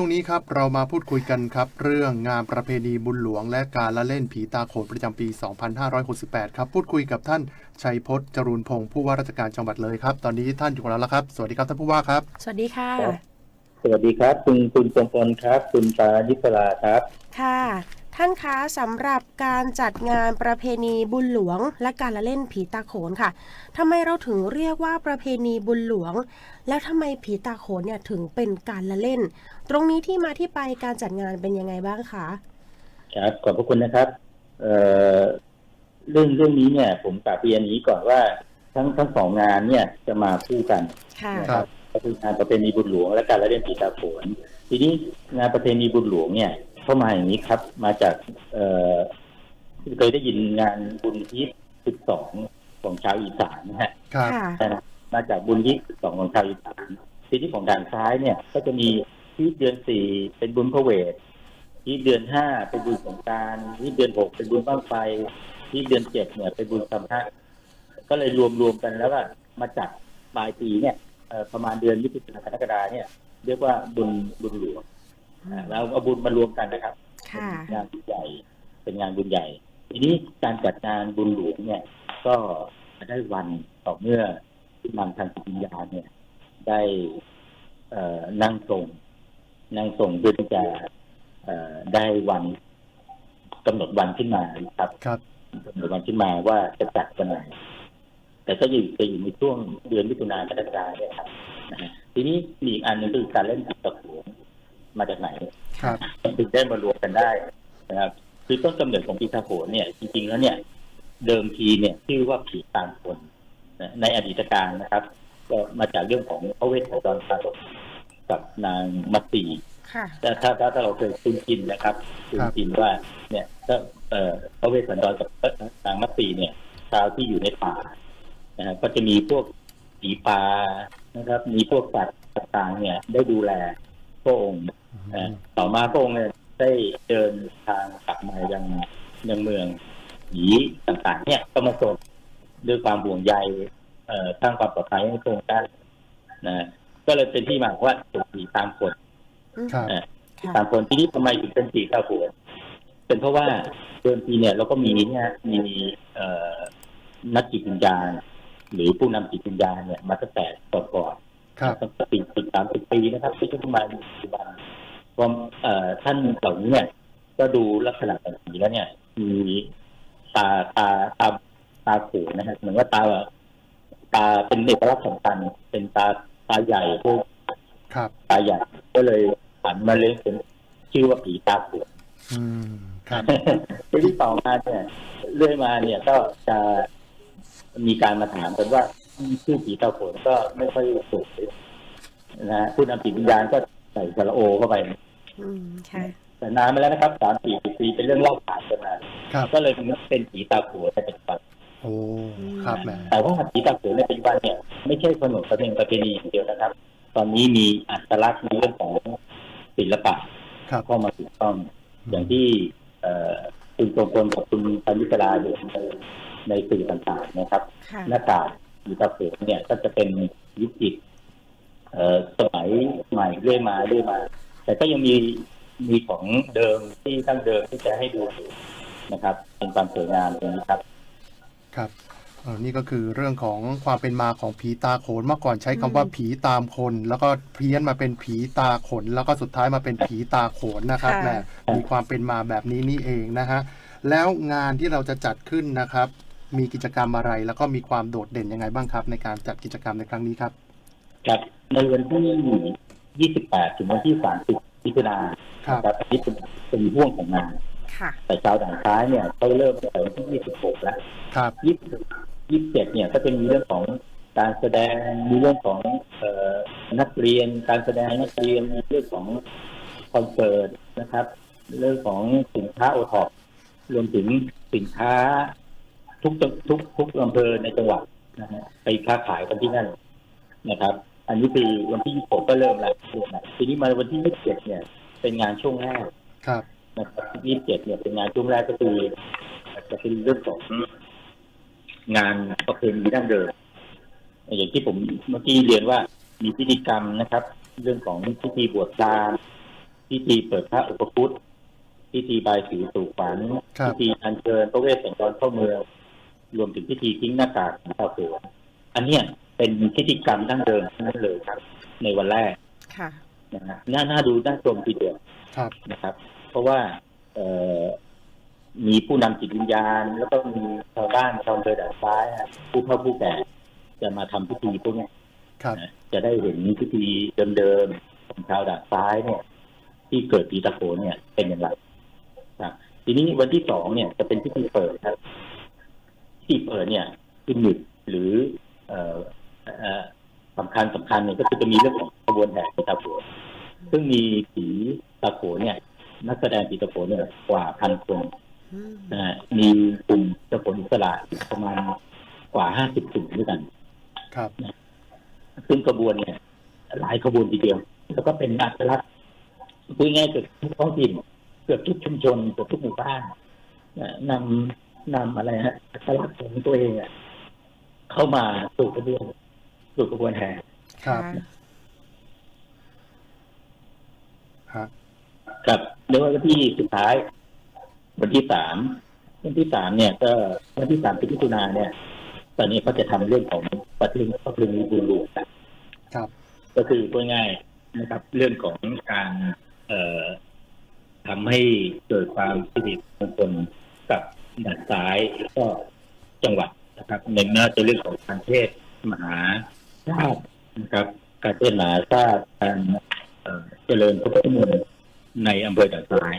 ช่วงนี้ครับเรามาพูดคุยกันครับเรื่องงานประเพณีบุญหลวง และการละเล่นผีตาโขนประจำปี 2568 ครับ พูดคุยกับท่านชัยพจน์จรูนพงศ์ผู้ว่าราชการจังหวัดเลยครับ ตอนนี้ท่านอยู่กับเราแล้วครับ สวัสดีครับท่านผู้ว่าครับ สวัสดีค่ะครับสวัสดีครับ คุณคุณทรงพลครับ คุณปายิศราครับ ค่ะ ท่านคะสำหรับการจัดงานประเพณีบุญหลวง และการละเล่นผีตาโขนค่ะทำไมเราถึงเรียกว่าประเพณีบุญหลวง แล้วทำไมผีตาโขนเนี่ยถึงเป็นการละเล่น ตรงนี้ที่มาที่ไปการจัดงานเป็นยังไงบ้างคะครับขอบพระคุณนะครับเอ่อเรื่องเรื่องนี้เนี่ย ผมกลับเรียนอย่างนี้ก่อนว่า ทั้งทั้งสองงานเนี่ยจะมาคู่กันค่ะนะคครัรับบก็คืองานประเพณีบุญหลวง และการละเล่นผีตาโขนทีนี้งานประเพณีบุญหลวงเนี่ย เข้ามาอย่างนี้ครับ มาจาก เอ่อเคยได้ยินงานบุญที่สิบสองของชาวอีสานนะฮะครับค่ะ นะครับมาจากบุญยิกสองของชาวอีสานทีนี้ของด้านซ้ายเนี่ย ก็จะมีที่เดือนสี่เป็นบุญพระเวทที่เดือนห้าเป็นบุญสงกรารที่เดือนหกเป็นบุญบ้างไฟที่เดือนเจ็ดเนี่ยเป็นบุญสำคัญก็เลยรวมรวมๆกันแล้วว่ามาจากปลายปีเนี่ยเอ่อประมาณเดือนมิถุนายนกรกฎาเนี่ย เรียกว่าบุญบุญหลวงอ่า เราเอาบุญมารวมกันนะครับค่ะเป็นงานบุญใหญ่เป็นงานบุญใหญ่ ทีนี้การจัดงานบุญหลวงเนี่ย ก็ได้วันต่อเมื่อที่นำทางจิตวิญญาณเนี่ย ได้เอ่อนั่งทรงนั่งทรงเพื่อที่จะเอ่อได้วันกำหนดวันขึ้นมาครับครับกำหนดวันขึ้นมาว่าจะจัดวันไหนแต่ก็อยู่จะอยู่ในช่วงเดือนมิถุนายนกรกฎาเนี่ยครับนะฮะทีนี้มีอีกอันหนึงคือการเล่นผีตะโขน มาจากไหนครับถึงได้มารวมกันได้นะครับคือต้นกำเนิดของปีตาโขนเนี่ย จริงๆแล้วเนี่ย เดิมทีเนี่ยชื่อว่าผีตามคนนะในอดีตการนะครับ ก็มาจากเรื่องของพระเวทสันดรชาดกกับนางมัตสีค่ะแต่ถ้าถ้าถ้าเราเคยคุ้นชินนะครับคุ้นชินว่าเนี่ยก็เอ่อพระเวสสันดรกับนางมัตสีเนี่ย ชาวที่อยู่ในป่านะครับก็จะมีพวกผีปลานะครับ มีพวกสัตว์ต่างๆเนี่ย ได้ดูแลพระองค์เอ่อ ต่อมาพระองค์เนี่ยได้เดินทางกลับมายังยังเมืองหยีต่างๆ เนี่ยก็มาส่งด้วยความห่วงใยเอ่อสร้างความปลอดภัยให้พระองค์ได้นะก็เลยเป็นที่มาของว่าถูกผีตามคนอืมครับค่ะตามคนที่นี่ทำไมถึงเป็นผีตาโขนเป็นเพราะว่าเดิมทีเนี่ยเราก็มีเนี่ยมีเอ่อนักจิตวิญญาณหรือผู้นำจิตวิญญาณเนี่ยมาตั้งแต่ก่อนๆครับตั้งแต่ปีสิบสามสิบปีนะครับไม่ใช่เพิ่งมาปัจจุบัน พอเอ่อท่านเหล่านี้เนี่ยก็ดูลักษณะของผีแล้วเนี่ย มีตาตาตาตาโขนนะฮะเหมือนว่าตาตาเป็นเอกลักษณ์สำคัญเป็นตาตาใหญ่พวกครับตาใหญ่ก็เลยหันมาเลี้ยงเป็นชื่อว่าผีตาโขนอืมครับทีที่ต่อมาเนี่ย เรื่อยมาเนี่ยก็จะมีการมาถามกันว่าชื่อผีตาโขนก็ไม่ค่อยสวยนะฮะผู้นำจิตวิญญาณก็ใส่สระโอเข้าไป อืมค่ะแต่นานมาแล้วนะครับสามสี่สิบปีเป็นเรื่องเล่าขานกันมาครับก็เลยเป็นผีตาโขนในปัจจุบันโอ้ครับแหมแต่ว่าผีตาโขนในปัจจุบันเนี่ยไม่ใช่ขนบประเพณีประเพณีอย่างเดียวนะครับ ตอนนี้มีอัตลักษณ์ในเรื่องของศิลปะครับเข้ามาถูกต้องอย่างที่เอ่อคุณทรงพลกับคุณปัญญาลาอยู่ในในสื่อต่างๆนะครับค่ะหน้ากากผีตาโขนเนี่ยก็จะเป็นยุคอิฐเอ่อสมัยใหม่เรื่อยมาเรื่อยมา แต่ก็ยังมีมีของเดิมที่ตั้งเดิมที่จะให้ดูอยู่นะครับ เป็นความสวยงามตรงนี้ครับ ครับเอ่อนี่ก็คือเรื่องของความเป็นมาของผีตาโขนเมื่อก่อนใช้คำว่าผีตามคน แล้วก็เพี้ยนมาเป็นผีตาขน แล้วก็สุดท้ายมาเป็นผีตาโขนนะครับค่ะแหมมีความเป็นมาแบบนี้นี่เองนะฮะแล้วงานที่เราจะจัดขึ้นนะครับ มีกิจกรรมอะไร แล้วก็มีความโดดเด่นยังไงบ้างครับ ในการจัดกิจกรรมในครั้งนี้ครับครับในวันที่ 28 ถึงวันที่ 30มิถุนายนครับนะครับอันนี้เป็นเป็นห่วงของงานค่ะแต่ชาวด่านซ้ายเนี่ยเขาเริ่มตั้งแต่วันที่ 26 แล้วครับยี่ยี่สิบเจ็ดเนี่ยก็จะมีเรื่องของการแสดงมีเรื่องของเอ่อนักเรียน การแสดงนักเรียนมีเรื่องของคอนเสิร์ตนะครับ เรื่องของสินค้าโอท็อปรวมถึงสินค้าทุกจังทุกทุกอำเภอในจังหวัดนะฮะไปค้าขายกันที่นั่นนะครับ อันนี้คือวันที่ 26 ก็เริ่มแล้วเริ่มแล้วทีนี้มาวันที่ 27 เนี่ย เป็นงานช่วงแรกครับนะครับยี่สิบเจ็ดเนี่ยเป็นงานช่วงแรกก็คือจะเป็นเรื่องของงานประเพณีดั้งเดิมอย่างที่ผมเมื่อกี้เรียนว่ามีพิธีกรรมนะครับ เรื่องของพิธีบวชพราหมณ์พิธีเปิดพระอุปคุตพิธีบายสีสู่ขวัญครับพิธีอัญเชิญพระเวสสันดรเข้าเมืองรวมถึงพิธีทิ้งหน้ากากของชาวสวนอันเนี้ย เป็นพิธีกรรมดั้งเดิมทั้งนั้นเลยครับ ในวันแรกค่ะนะฮะน่าน่าดูน่าชมทีเดียวครับนะครับ เพราะว่าเอ่อมีผู้นำจิตวิญญาณ แล้วก็มีชาวบ้านชาวอำเภอด่านซ้ายอะผู้เฒ่าผู้แก่จะมาทำพิธีพวกเนี้ย ครับ นะจะได้เห็นพิธีเดิมๆของชาวด่านซ้ายเนี่ย ที่เกิดปีตะโขนเนี่ยเป็นอย่างไรครับ ทีนี้วันที่สองเนี่ยจะเป็นพิธีเปิดครับพิธีเปิดเนี่ยคือหยุดหรือ เอ่อเอ่อ สำคัญสำคัญเนี่ยก็คือจะมีเรื่องของขบวนแห่ปีตะโขนซึ่งมีผีตะโขนเนี่ย นักแสดงปีตะโขนเนี่ยกว่าพันคนอืมนะฮะมีกลุ่มตะโขนอิสระอีกประมาณกว่าห้าสิบกลุ่มด้วยกัน ครับซึ่งขบวนเนี่ย หลายขบวนทีเดียว แล้วก็เป็นอัตลักษณ์พูดง่ายๆเกือบทุกท้องถิ่นเกือบทุกชุมชนเกือบทุกหมู่บ้านนะนำนำอะไรฮะอัตลักษณ์ของตัวเองอะเข้ามาสู่ขบวน สู่ขบวนแห่ครับะฮะกับในวันที่สุดท้าย วันที่สามวันที่สามเนี่ย ก็วันที่สามพิจุนาเนี่ย ตอนนี้เขาจะทำเรื่องของปฏิทินปฏิทินบุญหลวงกันครับ ก็คือพูดง่ายๆนะครับ เรื่องของการเอ่อทำให้เกิดความสิริมงคลกับด่านซ้ายแล้วก็จังหวัดนะครับในหน้าจะเรื่องของการเทศน์มหา ชาตินะครับ การเทศน์มหาชาติการเอ่อเจริญพระพุทธมนต์ในอำเภอด่านซ้าย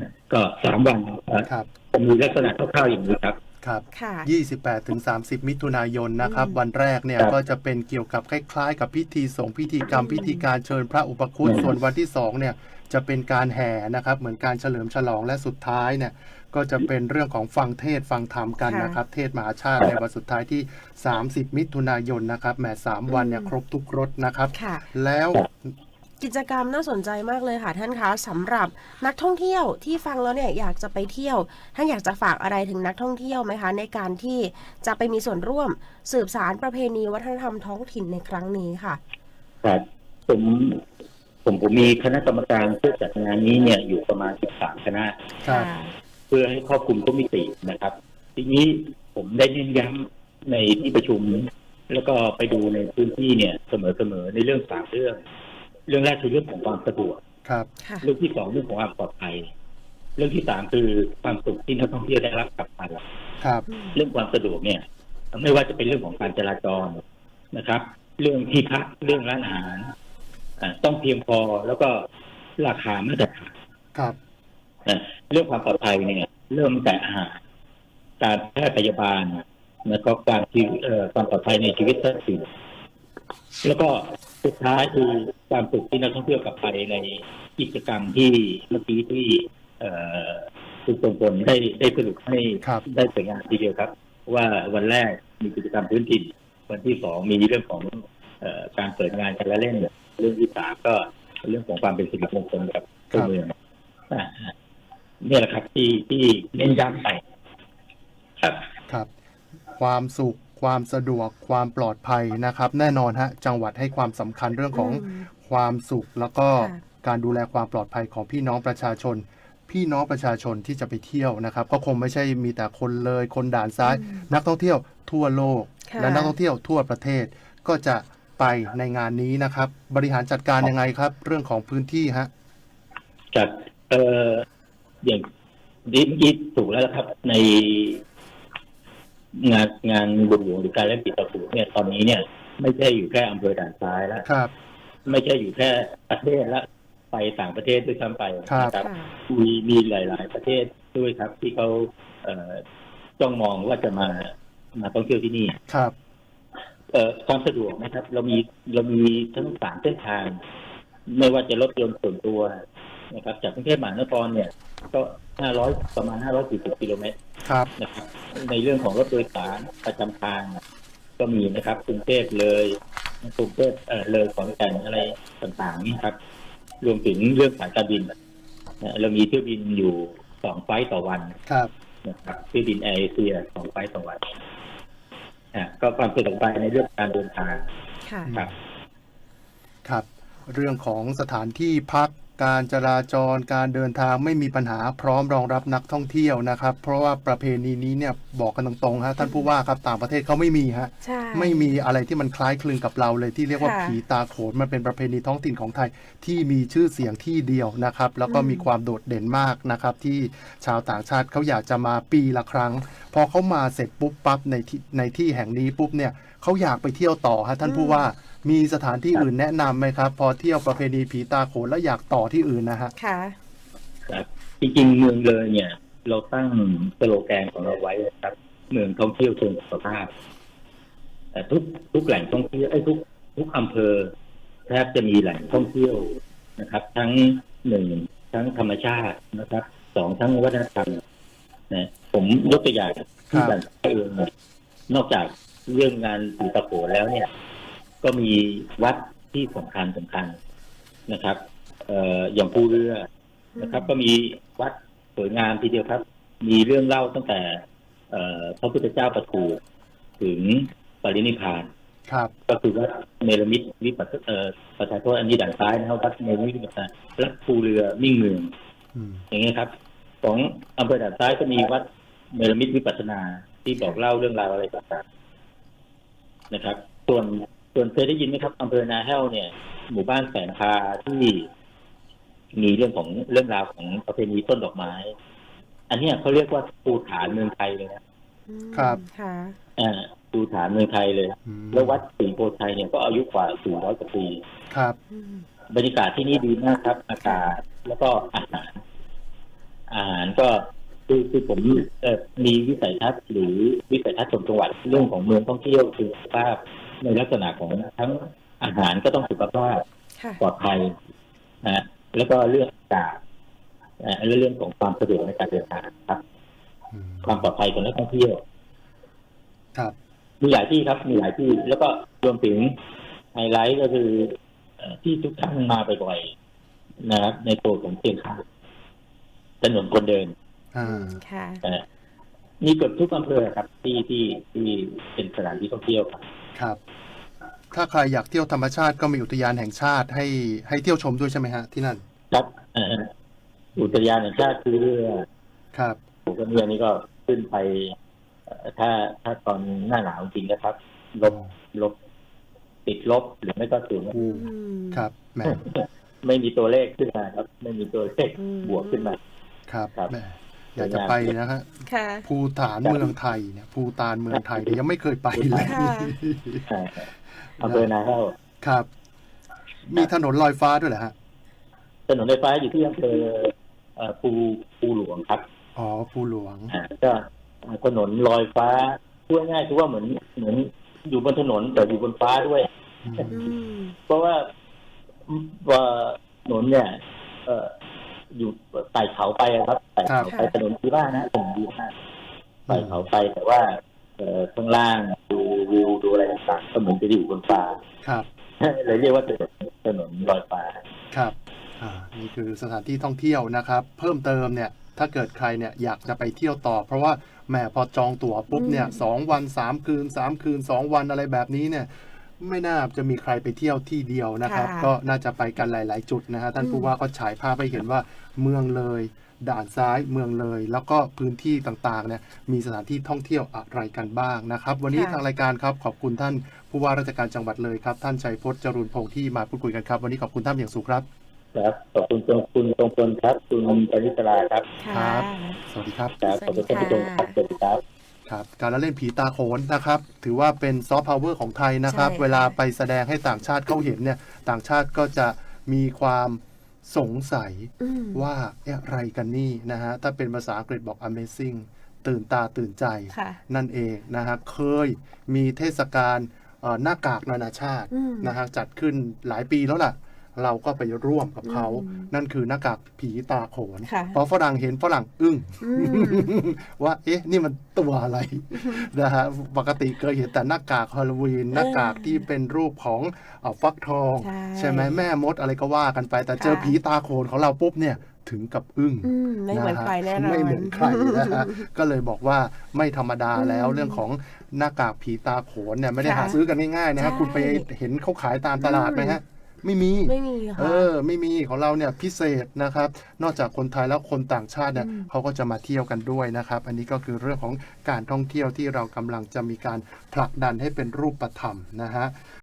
นะก็สามวันเอ่อครับจะมีลักษณะคร่าวๆอย่างนี้ครับครับค่ะ28ถึง30 มิถุนายนนะครับอืมวันแรกเนี่ยครับก็จะเป็นเกี่ยวกับคล้ายๆ กับพิธีสงฆ์พิธีกรรมอืมพิธีการเชิญพระอุปคุตอืมส่วนวันที่สองเนี่ยจะเป็นการแห่นะครับ เหมือนการเฉลิมฉลองและสุดท้ายเนี่ย ก็จะเป็นเรื่องของฟังเทศน์ฟังธรรมกันนะครับ เทศน์มหาชาติในวันสุดท้ายที่ 30 มิถุนายนนะครับแหมสามวันเนี่ยครบทุกรถนะครับค่ะแล้วกิจกรรมน่าสนใจมากเลยค่ะท่านคะสำหรับนักท่องเที่ยวที่ฟังแล้วเนี่ยอยากจะไปเที่ยวท่านอยากจะฝากอะไรถึงนักท่องเที่ยวไหมคะ ในการที่จะไปมีส่วนร่วมสืบสารประเพณีวัฒนธรรมท้องถิ่นในครั้งนี้ค่ะครับผมผมผมมีคณะกรรมการเพื่อจัดงานนี้เนี่ยอยู่ประมาณ 13 คณะครับ เพื่อให้ครอบคลุมทุกมิตินะครับ ทีนี้ผมได้เน้นย้ำในที่ประชุม แล้วก็ไปดูในพื้นที่เนี่ยเสมอๆในเรื่องสามเรื่อง เรื่องแรกคือเรื่องของความสะดวกครับค่ะเรื่องที่สองเรื่องของความปลอดภัย เรื่องที่สามคือความสุขที่นักท่องเที่ยวได้รับกลับมาครับ เรื่องความสะดวกเนี่ย ไม่ว่าจะเป็นเรื่องของการจราจรนะครับ เรื่องที่พักเรื่องร้านอาหารอ่าต้องเพียงพอแล้วก็ราคามาตรฐานครับ นะเรื่องความปลอดภัยเนี่ยเริ่มแต่อาหารการแพทย์พยาบาลแล้วก็การชีวิตเอ่อความปลอดภัยในชีวิตทรัพย์สินแล้วก็สุดท้ายคือความสุขที่นักท่องเที่ยวกลับไปในกิจกรรมที่เมื่อกี้ที่เอ่อคุณทรงพลได้ได้สรุปให้ครับได้สวยงามทีเดียวครับ ว่าวันแรกมีกิจกรรมพื้นถิ่น วันที่สองมีเรื่องของเอ่อการเปิดงานการละเล่น เรื่องที่สามก็เรื่องของความเป็นสิริมงคลกับตัวเมืองอ่า เนี่ยแหละครับ ที่ที่เน้นย้ำไปครับครับ ความสุขความสะดวกความปลอดภัยนะครับ แน่นอนฮะจังหวัดให้ความสำคัญเรื่องของมความสุขแล้วก็ค่ะการดูแลความปลอดภัยของพี่น้องประชาชน พี่น้องประชาชนที่จะไปเที่ยวนะครับ ก็คงไม่ใช่มีแต่คนเลยคนด่านซ้ายอืมนักท่องเที่ยวทั่วโลกค่ะและนักท่องเที่ยวทั่วประเทศ ก็จะไปในงานนี้นะครับ บริหารจัดการยังไงครับ เรื่องของพื้นที่ฮะจากเอ่อ อย่างดิมยิถูกแล้วนะครับ ในงานงานบุญหลวงหรือการเล่นปีตะปูเนี่ยตอนนี้เนี่ย ไม่ใช่อยู่แค่อำเภอด่านซ้ายแล้วครับ ไม่ใช่อยู่แค่ประเทศละไปต่างประเทศด้วยซ้ำไปครับนะครับค่ะมีมีหลาย ๆ ประเทศด้วยครับ ที่เขาเอ่อจ้องมองว่าจะมามาท่องเที่ยวที่นี่ครับ เอ่อความสะดวกนะครับ เรามีเรามีทั้งสามเส้นทาง ไม่ว่าจะรถยนต์ส่วนตัว นะครับ จากกรุงเทพมหานครเนี่ย ก็ห้าร้อยประมาณห้าร้อยสี่สิบกิโลเมตรครับนะครับ ในเรื่องของรถโดยสารประจำทางก็มีนะครับกรุงเทพเลยกรุงเทพเอ่อเลยของแต่งอะไรต่างๆนี่ครับ รวมถึงเรื่องสายการบินนะเรามีเที่ยวบินอยู่สองไฟล์ต่อวันครับนะครับเที่ยวบินแอร์เอเชียสองไฟล์ต่อวันอะก็ความสะดวกไปในเรื่องการเดินทางค่ะครับ ครับ เรื่องของสถานที่พัก การจราจรการเดินทางไม่มีปัญหาพร้อมรองรับนักท่องเที่ยวนะครับ เพราะว่าประเพณีนี้เนี่ยบอกกันตรงๆฮะท่านผู้ว่าครับต่างประเทศเขาไม่มีฮะใช่ไม่มีอะไรที่มันคล้ายคลึงกับเราเลยที่เรียกว่าค่ะ ผีตาโขนมันเป็นประเพณีท้องถิ่นของไทยที่มีชื่อเสียงที่เดียวนะครับ แล้วก็อืมมีความโดดเด่นมากนะครับ ที่ชาวต่างชาติเขาอยากจะมาปีละครั้ง พอเขามาเสร็จปุ๊บปั๊บในที่ในที่แห่งนี้ปุ๊บเนี่ยเขาอยากไปเที่ยวต่อฮะท่านผู้ว่ามีสถานที่อื่นแนะนำไหมครับ พอเที่ยวประเพณีผีตาโขนแล้วอยากต่อที่อื่นนะฮะค่ะครับจริงๆเมืองเลยเนี่ย เราตั้งสโลแกนของเราไว้นะครับ เมืองท่องเที่ยวเชิงสุขภาพแต่ทุกทุกแหล่งท่องเที่ยวไอ้ยทุกทุกอำเภอแทบจะมีแหล่งท่องเที่ยวนะครับ ทั้งหนึ่งทั้งธรรมชาตินะครับสองทั้งวัฒนธรรมนะผมยกตัวอย่างที่แบบเองเนี่ยนอกจาก เรื่องงานผีตะโขนแล้วเนี่ย ก็มีวัดที่สำคัญสำคัญนะครับ เอ่ออย่างภูเรือนะครับ ก็มีวัดสวยงามทีเดียวครับ มีเรื่องเล่าตั้งแต่ เอ่อพระพุทธเจ้าประทูถึงปรินิพพานครับ ก็คือวัดเนรมิตวิปัสสเอ่อประชาโทษอันนี้ด่านซ้ายนะครับวัดเนรมิตวิปัสสนาและภูเรือมิ่งเมืองอืม อย่างเงี้ยครับของอำเภอด่านซ้ายก็มีวัดเนรมิตวิปัสสนาที่บอกเล่าเรื่องราวอะไรต่างๆ นะครับ ส่วนส่วนเคยได้ยินไหมครับอำเภอนาแห้วเนี่ย หมู่บ้านแสนคาที่มีเรื่องของเรื่องราวของประเพณีต้นดอกไม้ อันเนี้ยเขาเรียกว่าภูฐานเมืองไทยเลยนะอืมครับค่ะอ่าภูฐานเมืองไทยเลยอืมแล้ววัดศรีโพธิ์ไทยเนี่ยก็อายุกว่า400กว่าปีครับอืมบรรยากาศที่นี่ดีมากครับ อากาศแล้วก็อาหารอาหารก็ คือคือผมเอ่อมีวิสัยทัศน์หรือวิสัยทัศน์ของจังหวัดเรื่องของเมืองท่องเที่ยวคือสุขภาพในลักษณะของทั้งอาหารก็ต้องสุขภาพค่ะปลอดภัยนะฮะแล้วก็เรื่องอากาศนะและเรื่องของความสะดวกในการเดินทางครับอืมความปลอดภัยของนักท่องเที่ยว ครับ มีหลายที่ครับมีหลายที่ แล้วก็รวมถึงไฮไลท์ก็คือเอ่อที่ทุกท่านมาบ่อยๆนะครับ ในตัวของเชียงคานถนนคนเดินอ่า ค่ะนะมีเกือบทุกอำเภอครับ ที่ที่ที่เป็นสถานที่ท่องเที่ยวครับครับ ถ้าใครอยากเที่ยวธรรมชาติก็มีอุทยานแห่งชาติให้ให้เที่ยวชมด้วยใช่ไหมฮะ ที่นั่น ครับเอ่ออุทยานแห่งชาติคือเรือครับผมก็เรือนี้ก็ขึ้นไปเอ่อถ้าถ้าตอนหน้าหนาวจริงนะครับ ลบลบติดลบหรือไม่ก็ศูนย์อืมอืมครับแหมไม่มีตัวเลขขึ้นมาครับ ไม่มีตัวเลขอืมบวกขึ้นมา ครับครับแหม อยากจะไปนะฮะค่ะ ภูฐานเมืองไทยเนี่ยภูตานเมืองไทยเนี่ยยังไม่เคยไปเลยค่ะอ่าอำเภอนาแห้วครับ มีถนนลอยฟ้าด้วยเหรอฮะถนนไฟฟ้าอยู่ที่อำเภอเอ่อภูภูหลวงครับอ๋อภูหลวงอ่าก็ถนนลอยฟ้าพูดง่ายๆคือว่าเหมือนเหมือนอยู่บนถนนแต่อยู่บนฟ้าด้วย อืมอืมเพราะว่าว่าถนนเนี่ย เอ่อ อยู่ไต่เขาไปอะครับไต่เขาไปถนนดีมากนะถนนดีมากไต่เขาไปแต่ว่าเอ่อข้างล่างดูวิวดูอะไรต่างๆก็เหมือนจะอยู่บนฟ้าครับเลยเรียกว่าถนนถนนลอยฟ้าครับ อ่า นี่คือสถานที่ท่องเที่ยวนะครับ เพิ่มเติมเนี่ยถ้าเกิดใครเนี่ยอยากจะไปเที่ยวต่อ เพราะว่าแหมพอจองตั๋วปุ๊บเนี่ยอืมสองวันสามคืนสามคืนสองวันอะไรแบบนี้เนี่ย ไม่น่าจะมีใครไปเที่ยวที่เดียวนะครับ ค่ะ ก็น่าจะไปกันหลาย ๆ จุดนะฮะท่านอืมผู้ว่าก็ฉายภาพให้เห็นว่าเมืองเลย ด่านซ้ายเมืองเลย แล้วก็พื้นที่ต่างๆเนี่ยมีสถานที่ท่องเที่ยวอะไรกันบ้างนะครับ วันนี้ทางรายการครับขอบคุณท่านผู้ว่าราชการจังหวัดเลยครับท่านชัยพจน์จรูนพงษ์ที่มาพูดคุยกันครับ วันนี้ขอบคุณท่านอย่างสูงครับ ครับขอบคุณคุณคุณตรงพลครับ คุณปริศราครับ ค่ะ สวัสดีครับ ครับขอบคุณท่านผู้ชมครับสวัสดีครับ ครับการละเล่นผีตาโขนนะครับ ถือว่าเป็นซอฟต์พาวเวอร์ของไทยนะครับ ใช่ค่ะ เวลาไปแสดงให้ต่างชาติเขาเห็นเนี่ย ต่างชาติก็จะมีความสงสัยอืม ว่าเอ๊ะอะไรกันนี่นะฮะ ถ้าเป็นภาษาอังกฤษบอก amazing ตื่นตาตื่นใจ ค่ะ นั่นเองนะฮะเคยมีเทศกาลเอ่อหน้ากากนานาชาติอืม นะฮะจัดขึ้นหลายปีแล้วล่ะ เราก็ไปร่วมกับเขาอืมนั่นคือหน้ากากผีตาโขนค่ะพอฝรั่งเห็นฝรั่งอึ้งอืมว่า เอ๊ะ นี่มันตัวอะไรนะฮะปกติเคยเห็นแต่หน้ากากฮาโลวีนหน้ากากที่เป็นรูปของเอ่อฟักทองใช่ใช่ไหมแม่มดอะไรก็ว่ากันไป แต่เจอค่ะผีตาโขนของเราปุ๊บเนี่ยถึงกับอึ้งอืมไม่เหมือนฮะใครแน่นอนไม่เหมือนใครนะฮะก็เลยบอกว่าไม่ธรรมดาแล้วเรื่องของหน้ากากผีตาโขนเนี่ยไม่ได้ค่ะหาซื้อกันง่ายๆนะฮะใช่คุณไปเห็นเขาขายตามตลาดไหมฮะ ไม่มี ไม่มีเหรอเอค่ะอไม่มีของเราเนี่ยพิเศษนะครับ นอกจากคนไทยแล้วคนต่างชาติเนี่ยอืม เขาก็จะมาเที่ยวกันด้วยนะครับ อันนี้ก็คือเรื่องของการท่องเที่ยวที่เรากำลังจะมีการผลักดันให้เป็นรูปธรรมนะฮะ